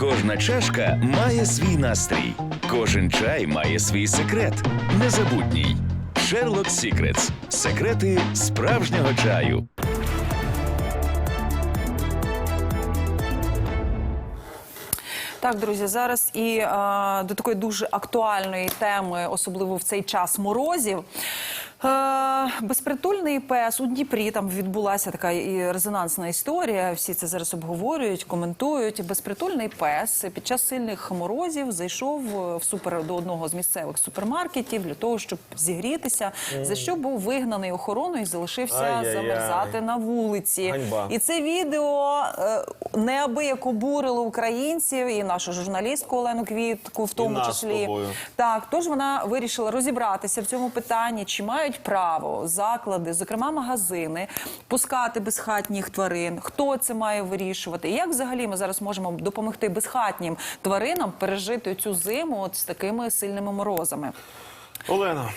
Кожна чашка має свій настрій, кожен чай має свій секрет. Незабутній. Sherlock Secrets. Секрети справжнього чаю. Так, друзі, зараз і е, до такої дуже актуальної теми, особливо в цей час морозів. Е, безпритульний пес у Дніпрі там відбулася така і резонансна історія. Всі це зараз обговорюють, коментують. Безпритульний пес під час сильних морозів зайшов в супер до одного з місцевих супермаркетів для того, щоб зігрітися, за що був вигнаний охороною і залишився замерзати на вулиці. Ганьба. І це відео е, неабияк обурило українців і нашу журналістку Олену Квітку, в тому нас з числі. тобою. Так, тож вона вирішила розібратися в цьому питанні, чи мають право заклади, зокрема магазини, пускати безхатніх тварин, хто це має вирішувати, і як взагалі ми зараз можемо допомогти безхатнім тваринам пережити цю зиму от з такими сильними морозами. Олена,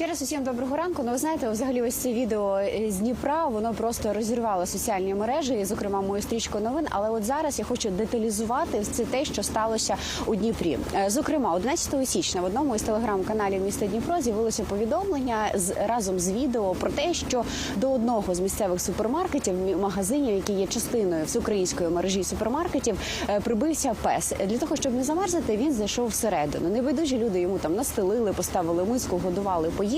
Ще раз усім доброго ранку. Ну ви знаєте, взагалі ось це відео з Дніпра воно просто розірвало соціальні мережі, зокрема мою стрічку новин. Але от зараз я хочу деталізувати це те, що сталося у Дніпрі. Е, Зокрема, 11 січня в одному із телеграм-каналів міста Дніпро з'явилося повідомлення з разом з відео про те, що до одного з місцевих супермаркетів, магазинів, які є частиною всеукраїнської мережі супермаркетів, е, прибився пес. Для того щоб не замерзнути, він зайшов всередину. Небайдужі люди йому там настелили, поставили миску, годували, поїли.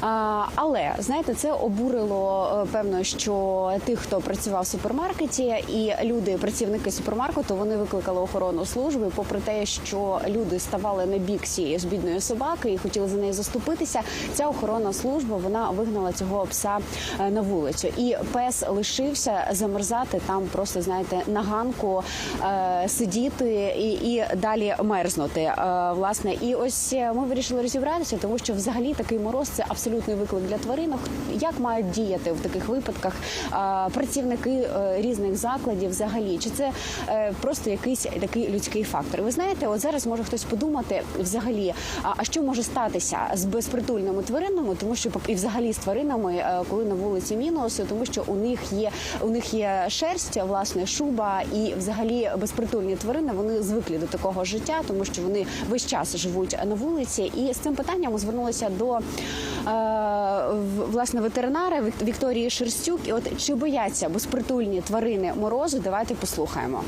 А, але знаєте, це обурило е, певно, що тих, хто працював в супермаркеті, і люди, працівники супермаркету, вони викликали охоронну службу. І Попри те, що люди ставали на бік цієї ж бідної собаки і хотіли за неї заступитися. Ця охоронна служба вона вигнала цього пса е, на вулицю, і пес лишився замерзати там, просто знаєте, на ганку е, сидіти і, і далі мерзнути. Власне, і ось ми вирішили розібратися, тому що взагалі такий мороз це абсолютний виклик для тваринок. Як мають діяти в таких випадках працівники е, різних закладів, взагалі, чи це е, просто якийсь такий людський фактор? Ви знаєте, от зараз може хтось подумати взагалі, а, що може статися з безпритульними тваринами, тому що і взагалі з тваринами, е, коли на вулиці мінус, тому що у них є у них є шерсть, власне, шуба, і взагалі безпритульні тварини вони звикли до такого життя, тому що вони весь час живуть на вулиці. І з цим питанням звернулися до е, власне ветеринара Вікторії Шерстюк. І от чи бояться безпритульні тварини морозу? Давайте послухаємо.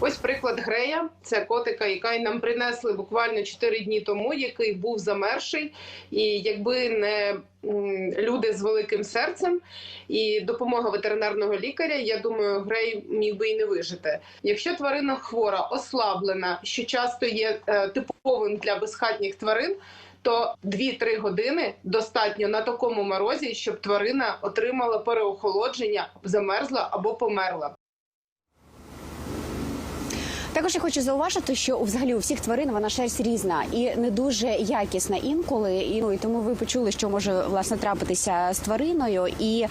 Ось приклад Грея. Це котика, яка нам принесли буквально 4 дні тому, який був замерший. І якби не люди з великим серцем і допомога ветеринарного лікаря, я думаю, Грей міг би і не вижити. Якщо тварина хвора, ослаблена, що часто є е, типовим для безхатніх тварин. То 2-3 години достатньо на такому морозі, щоб тварина отримала переохолодження, замерзла або померла. Також я хочу зауважити, що взагалі у всіх тварин вона шерсть різна і не дуже якісна інколи. І, ну, і тому ви почули, що може власне трапитися з твариною. І е,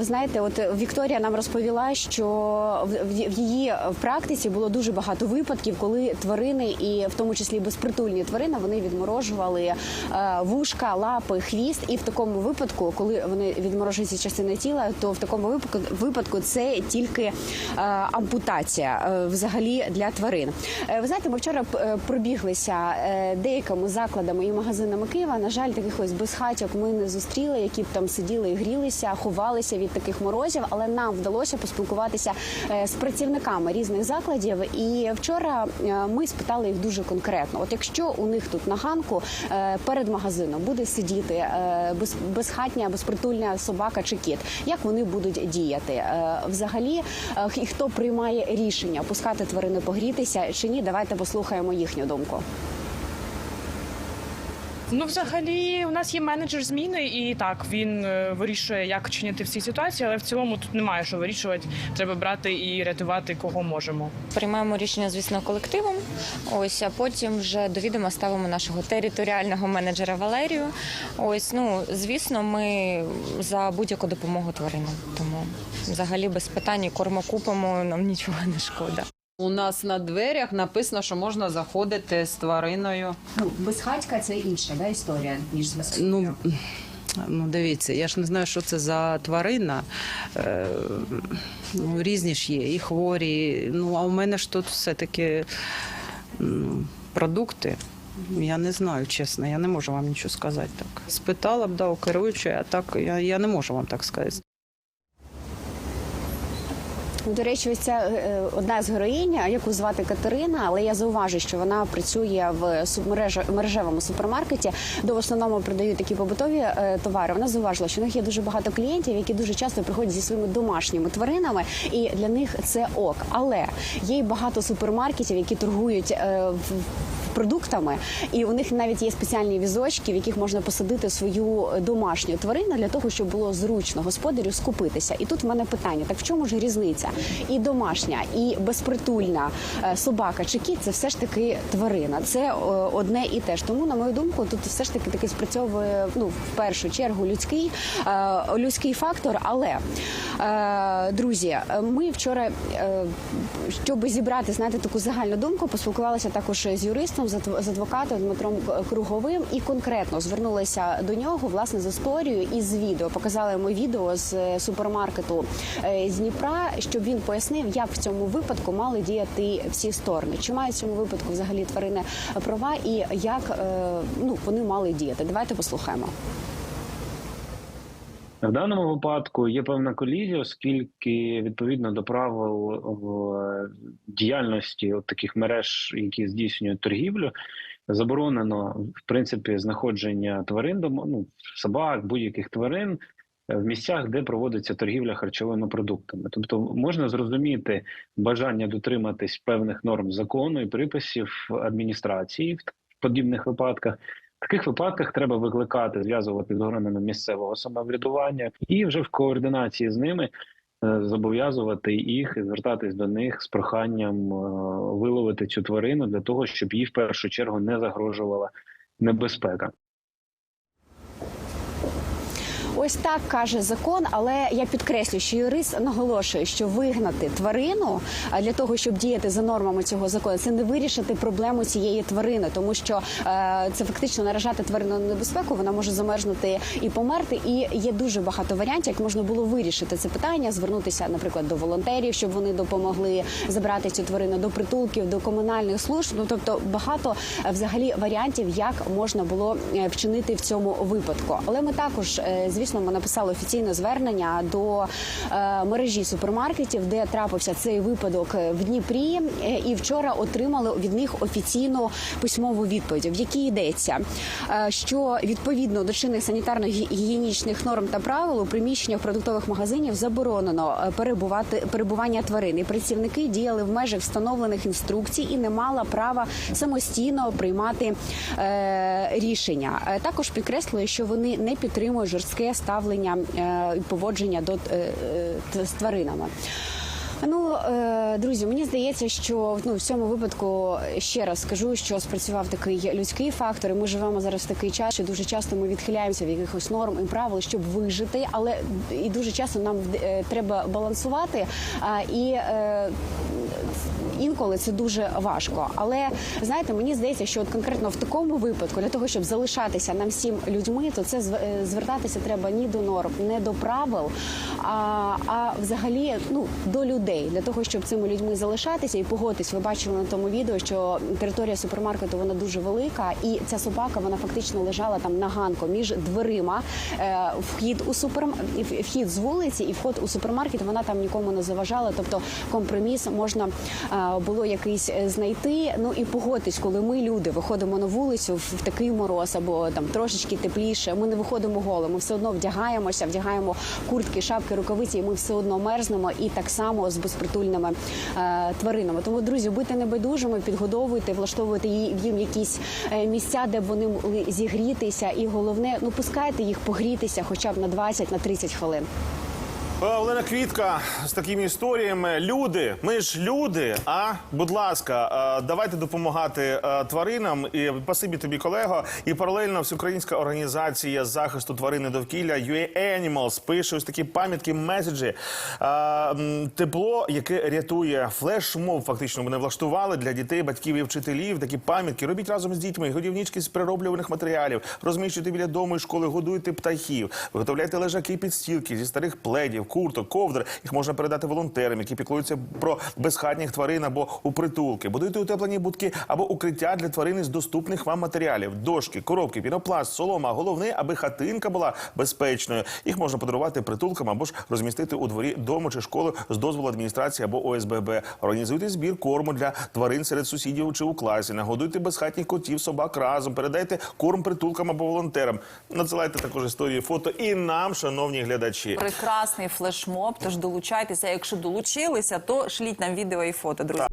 знаєте, от Вікторія нам розповіла, що в, її практиці було дуже багато випадків, коли тварини, і в тому числі безпритульні тварини, вони відморожували е, вушка, лапи, хвіст. І в такому випадку, коли вони відморожуються частини тіла, то в такому випадку це тільки е, ампутація е, взагалі для тварин. Е, ви знаєте, ми вчора е, пробіглися е, деякими закладами і магазинами Києва. На жаль, таких ось безхатьок ми не зустріли, які б там сиділи і грілися, ховалися від таких морозів. Але нам вдалося поспілкуватися з працівниками різних закладів. І вчора ми спитали їх дуже конкретно. От якщо у них тут на ганку перед магазином буде сидіти без, безхатня, безпритульна собака чи кіт, як вони будуть діяти? Взагалі, і хто приймає рішення пускати тварини погрітися чи ні? Давайте послухаємо їхню думку. Ну, взагалі, у нас є менеджер зміни, і так він е, вирішує, як чинити в цій ситуації, але в цілому тут немає що вирішувати. Треба брати і рятувати кого можемо. Приймаємо рішення, звісно, колективом. Ось а потім вже до відома ставимо нашого територіального менеджера Валерію. Ось, ну звісно, ми за будь-яку допомогу тваринам. Тому взагалі без питань і корма купимо, нам нічого не шкода. У нас на дверях написано, що можна заходити з твариною. Ну, безхатька це інша да, історія ніж з Ну Ну, дивіться, я ж не знаю, що це за тварина. Е, ну, різні ж є, і хворі. Ну, а у мене ж тут все-таки м, продукти. Я не знаю, чесно, я не можу вам нічого сказати так. Спитала б, да, у керуючої, а так я, я не можу вам так сказати. До речі, ось ця е, одна з героїнь, яку звати Катерина, але я зауважу, що вона працює в мережевому супермаркеті, де в основному продають такі побутові е, товари. Вона зауважила, що у них є дуже багато клієнтів, які дуже часто приходять зі своїми домашніми тваринами, і для них це ок. Але є й багато супермаркетів, які торгують е. Продуктами, і у них навіть є спеціальні візочки, в яких можна посадити свою домашню тварину для того, щоб було зручно господарю скупитися. І тут в мене питання: так в чому ж різниця? І домашня, і безпритульна е, собака чи кіт це все ж таки тварина. Це е, одне і те ж. Тому, на мою думку, тут все ж таки таки спрацьовує ну в першу чергу людський е, людський фактор. Але друзі, ми вчора, щоб зібрати знаєте, таку загальну думку, поспілкувалися також з юристом, з адв- з адвокатом Дмитром Круговим, і конкретно звернулися до нього власне з історією і з відео. Показали йому відео з супермаркету з Дніпра, щоб він пояснив, як в цьому випадку мали діяти всі сторони. Чи мають в цьому випадку взагалі тварини права, і як е, ну вони мали діяти? Давайте послухаємо. В даному випадку є певна колізія, оскільки відповідно до правил діяльності от таких мереж, які здійснюють торгівлю, заборонено в принципі знаходження тварин ну, собак, будь-яких тварин е, в місцях, де проводиться торгівля харчовими продуктами. Тобто можна зрозуміти бажання дотриматись певних норм закону і приписів адміністрації в подібних випадках. В таких випадках треба викликати, зв'язувати з органами місцевого самоврядування і вже в координації з ними е, зобов'язувати їх і звертатись до них з проханням е, виловити цю тварину для того, щоб їй в першу чергу не загрожувала небезпека. Ось так каже закон, але я підкреслю, що юрист наголошує, що вигнати тварину для того, щоб діяти за нормами цього закону, це не вирішити проблему цієї тварини, тому що е, це фактично наражати тварину на небезпеку. Вона може замерзнути і померти. І є дуже багато варіантів, як можна було вирішити це питання, звернутися, наприклад, до волонтерів, щоб вони допомогли забрати цю тварину до притулків, до комунальних служб. Ну тобто багато е, взагалі варіантів, як можна було е, вчинити в цьому випадку. Але ми також, е, звісно, ми написали офіційне звернення до е, мережі супермаркетів, де трапився цей випадок в Дніпрі, е, і вчора отримали від них офіційну письмову відповідь, в якій йдеться, е, що відповідно до чинних санітарно-гігієнічних норм та правил у приміщеннях продуктових магазинів заборонено перебувати перебування тварин. І працівники діяли в межах встановлених інструкцій і не мала права самостійно приймати рішення. Також підкреслює, що вони не підтримують жорстке ставлення е, і поводження до е, е, з тваринами. Ну, друзі, мені здається, що ну, в цьому випадку ще раз скажу, що спрацював такий людський фактор. і Ми живемо зараз в такий час, що дуже часто ми відхиляємося від якихось норм і правил, щоб вижити, але і дуже часто нам треба балансувати. І інколи це дуже важко. Але знаєте, мені здається, що от конкретно в такому випадку, для того, щоб залишатися нам всім людьми, то це е, звертатися треба ні до норм, не до правил, а, а взагалі ну до людей для того, щоб цими людьми залишатися і погодитись. Ви бачили на тому відео, що територія супермаркету вона дуже велика, і ця собака вона фактично лежала там на ганку між дверима. Е, вхід у суперм... вхід з вулиці і вход у супермаркет. Вона там нікому не заважала. Тобто компроміс можна е, було якийсь е, знайти. Ну і погодитись, коли ми люди виходимо на вулицю в такий мороз або там трошечки тепліше. Ми не виходимо голо. Ми все одно вдягаємося, вдягаємо куртки, шапки, рукавиці, і ми все одно мерзнемо і так само з безпритульними е, тваринами. Тому, друзі, будьте небайдужими, підгодовуйте, влаштовуйте їм якісь е, місця, де б вони могли зігрітися. І головне, ну пускайте їх погрітися, хоча б на 20 на 30 хвилин. Е, Олена Квітка з такими історіями. Люди, ми ж люди. А будь ласка, е, давайте допомагати е, тваринам. І спасибі тобі, колего. І паралельно всеукраїнська організація захисту тварини довкілля UA Animals пише ось такі пам'ятки, меседжі. Тепло, яке рятує флешмоб, фактично вони влаштували для дітей, батьків і вчителів. Такі пам'ятки робіть разом з дітьми. Годівнички з перероблюваних матеріалів, розміщуйте біля дому і школи, годуйте птахів, виготовляйте лежаки, підстілки зі старих пледів, курток, ковдр. Їх можна передати волонтерам, які піклуються про безхатніх тварин або у притулки. Будуйте утеплені будки або укриття для тварин з доступних вам матеріалів: дошки, коробки, пінопласт, солома. Головне, аби хатинка була безпечною. Їх можна подарувати притулкам або ж розмістити у дворі дому чи школи з дозволу адміністрації або ОСББ. Організуйте збір корму для тварин серед сусідів чи у класі. Нагодуйте безхатніх котів, собак разом. Передайте корм притулкам або волонтерам. Надсилайте також історії, фото і нам, шановні глядачі. Прекрасний флешмоб. Тож долучайтеся. Якщо долучилися, то шліть нам відео і фото, друзі.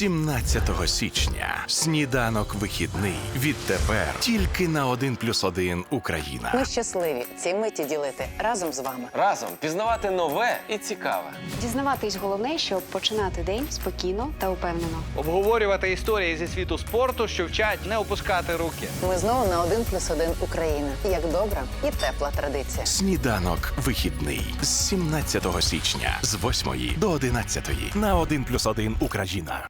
17 січня. Сніданок вихідний. Відтепер тільки на 1 плюс 1 Україна. Ми щасливі ці миті ділити разом з вами. Разом пізнавати нове і цікаве. Дізнаватись головне, щоб починати день спокійно та упевнено. Обговорювати історії зі світу спорту, що вчать не опускати руки. Ми знову на 1 плюс 1 Україна. Як добра і тепла традиція. Сніданок вихідний з 17 січня з 8 до 11 на 1 плюс 1 Україна.